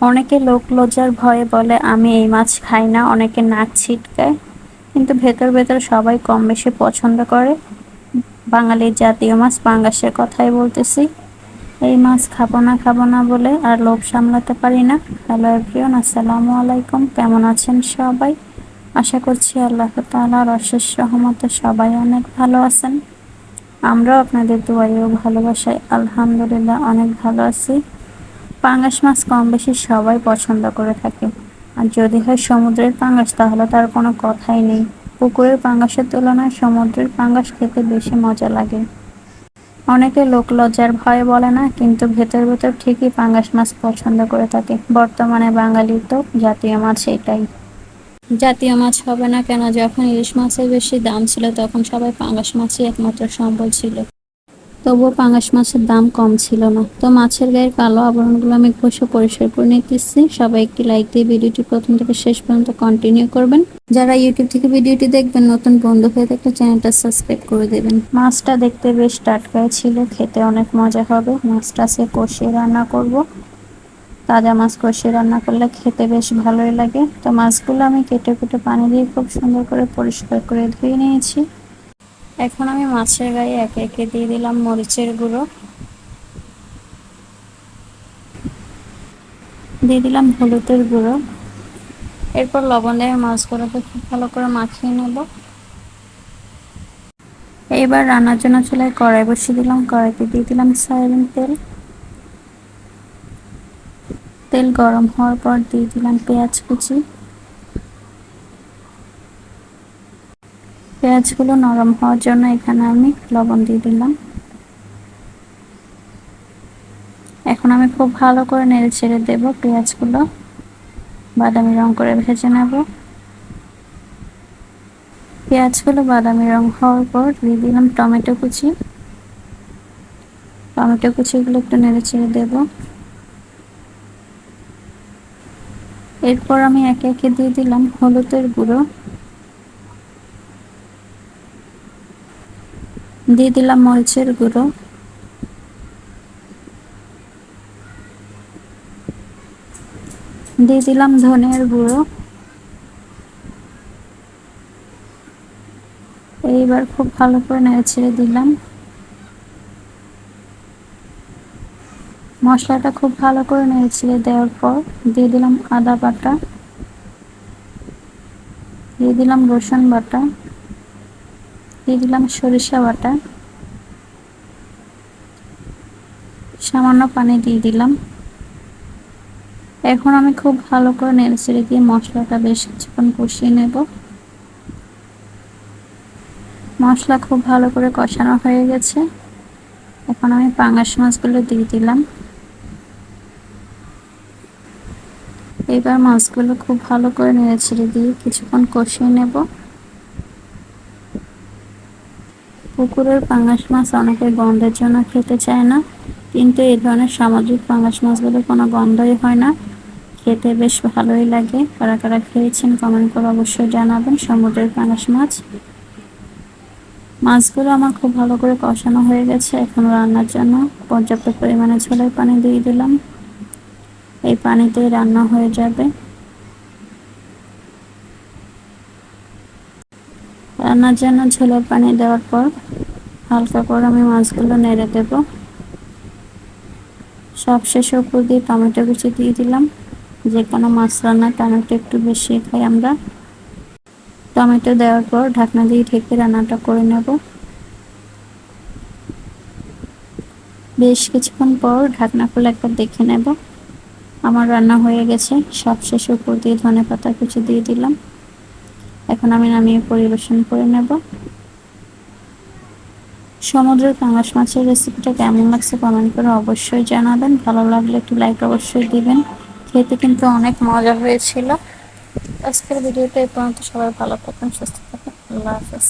অনেকে লোক লজ্জার ভয়ে বলে, আমি এই মাছ খাই না। অনেকে নাক ছিটকায়। কিন্তু ভেতর ভেতর সবাই কম বেশি পছন্দ করে। বাঙালির জাতীয় মাছ পাঙ্গাসের কথাই বলতেছি। এই মাছ খাব না খাব না বলে আর লোভ সামলাতে পারি না। হ্যালো এভরিওন আসসালামু আলাইকুম। কেমন আছেন সবাই? আশা করছি আল্লাহ তালার অশেষ রহমতে সবাই অনেক ভালো আছেন। আমরাও আপনাদের দোয়াই ও ভালোবাসায় আলহামদুলিল্লাহ অনেক ভালো আছি। পাঙ্গাস মাছ কম বেশি সবাই পছন্দ করে থাকে। আর যদি হয় সমুদ্রের পাঙ্গাস, তাহলে তার কোনো কথাই নেই। পুকুরের পাঙ্গাসের তুলনায় সমুদ্রের পাঙ্গাস খেতে বেশি মজা লাগে। অনেকে লোক লজ্জার ভয় বলে না, কিন্তু ভেতর ভেতর ঠিকই পাঙ্গাস মাছ পছন্দ করে থাকে। বর্তমানে বাঙালির তো জাতীয় মাছ এটাই। জাতীয় মাছ হবে না কেন? যখন ইলিশ মাছের বেশি দাম ছিল, তখন সবাই পাঙ্গাস মাছই একমাত্র সম্বল ছিল। তবুও পাঙ্গাস মাছের দাম কম ছিল না। তো মাছের গায়ের কালো আবরণগুলো আমি ঘষে পরিষ্কার করে নিতেছি। সবাই একটি লাইক দিয়ে ভিডিওটি প্রথম থেকে শেষ পর্যন্ত কন্টিনিউ করবেন। যারা ইউটিউব থেকে ভিডিওটি দেখবেন, নতুন বন্ধু হয়ে থাকলে চ্যানেলটা সাবস্ক্রাইব করে দেবেন। মাছটা দেখতে বেশ টাটকায় ছিল, খেতে অনেক মজা হবে। মাছটা সে কষিয়ে রান্না করব। তাজা মাছ কষিয়ে রান্না করলে খেতে বেশ ভালোই লাগে। তো মাছগুলো আমি কেটে কেটে পানি দিয়ে খুব সুন্দর করে পরিষ্কার করে ধুয়ে নিয়েছি। এখন আমি মাছের গায়ে একে একে দিয়ে দিলাম মরিচের গুঁড়ো। দিয়ে দিলাম হলুদের গুঁড়ো। এরপর লবণ দিয়ে মাছগুলোকে খুব ভালো করে মাখিয়ে নেব। এইবার রান্নার জন্য চুলায় কড়াই বসিয়ে দিলাম। কড়াইতে দিয়ে দিলাম সয়াবিন তেল। তেল গরম হওয়ার পর দিয়ে দিলাম পেঁয়াজ কুচি। পেঁয়াজগুলো নরম হওয়ার জন্য এখানে আমি লবণ দিয়ে দিলাম। এখন আমি খুব ভালো করে নেড়ে ছেড়ে দেব পেঁয়াজগুলো। বাদামি রং করে ভেজে নেব। পেঁয়াজগুলো বাদামি রং হওয়ার পর দিয়ে দিলাম টমেটো কুচি। টমেটো কুচিগুলো একটু নেড়ে ছেড়ে দেব। এরপর আমি একে একে দিয়ে দিলাম হলুদের গুঁড়ো। দিয়ে দিলাম মরিচের গুঁড়ো। দিয়ে দিলাম ধনের গুঁড়ো। এইবার খুব ভালো করে নেড়ে ছেড়ে দিলাম। মশলাটা খুব ভালো করে নেড়ে ছেড়ে দেওয়ার পর দিয়ে দিলাম আদা বাটা। দিয়ে দিলাম রসুন বাটা। দিয়ে দিলাম সরিষা বাটা। সামান্য পানি দিয়ে দিলাম। এখন আমি খুব ভালো করে নেড়েচেড়ে দিয়ে মশলাটা বেশ কিছুক্ষণ কষিয়ে নেব। মশলা খুব ভালো করে কষানো হয়ে গেছে। এখন আমি পাঙ্গাস মাছগুলো দিয়ে দিলাম। এবার মাছগুলো খুব ভালো করে নেড়েচেড়ে দিয়ে কিছুক্ষণ কষিয়ে নেব। পুকুরের পাঙ্গাস মাছ অনেকে গন্ধের জন্য খেতে চায় না, কিন্তু এই ধরনের সামুদ্রিক পাঙ্গাস মাছগুলো কোনো গন্ধই হয় না। খেতে বেশ ভালোই লাগে। কারা কারা খেয়েছেন কমেন্ট করে অবশ্যই জানাবেন সমুদ্রের পাঙ্গাস মাছ। মাছগুলো আমার খুব ভালো করে কষানো হয়ে গেছে, এখন রান্নার জন্য পর্যাপ্ত পরিমাণে ছোলার পানি দিয়ে দিলাম। এই পানিতেই রান্না হয়ে যাবে। রান্নার জন্য ঝোলের পানি দেওয়ার পর হালকা করে আমি মাছগুলো নেড়ে দেব। সব শেষে উপর দিয়ে টমেটো কুচি দিয়ে দিলাম। যে কোনো মাছ রান্নায় টমেটো একটু বেশি খাই আমরা। টমেটো দেওয়ার পর ঢাকনা দিয়ে ঢেকে রান্নাটা করে নেব। বেশ কিছুক্ষণ পর ঢাকনা খুলে একবার দেখে নেব। আমার রান্না হয়ে গেছে। সব শেষে উপর দিয়ে ধনে পাতা কুচি দিয়ে দিলাম। এখন আমি নামিয়ে পরিবেশন করে নেব। সমুদ্রের পাঙাশ মাছের রেসিপিটা কেমন লাগছে কমেন্ট করে অবশ্যই জানাবেন। ভালো লাগলে একটু লাইক অবশ্যই দিবেন। খেতে কিন্তু অনেক মজা হয়েছিল। আজকের ভিডিওটা এ পর্যন্ত। সবাই ভালো থাকবেন, সুস্থ থাকেন আল্লাহ হাফেজ।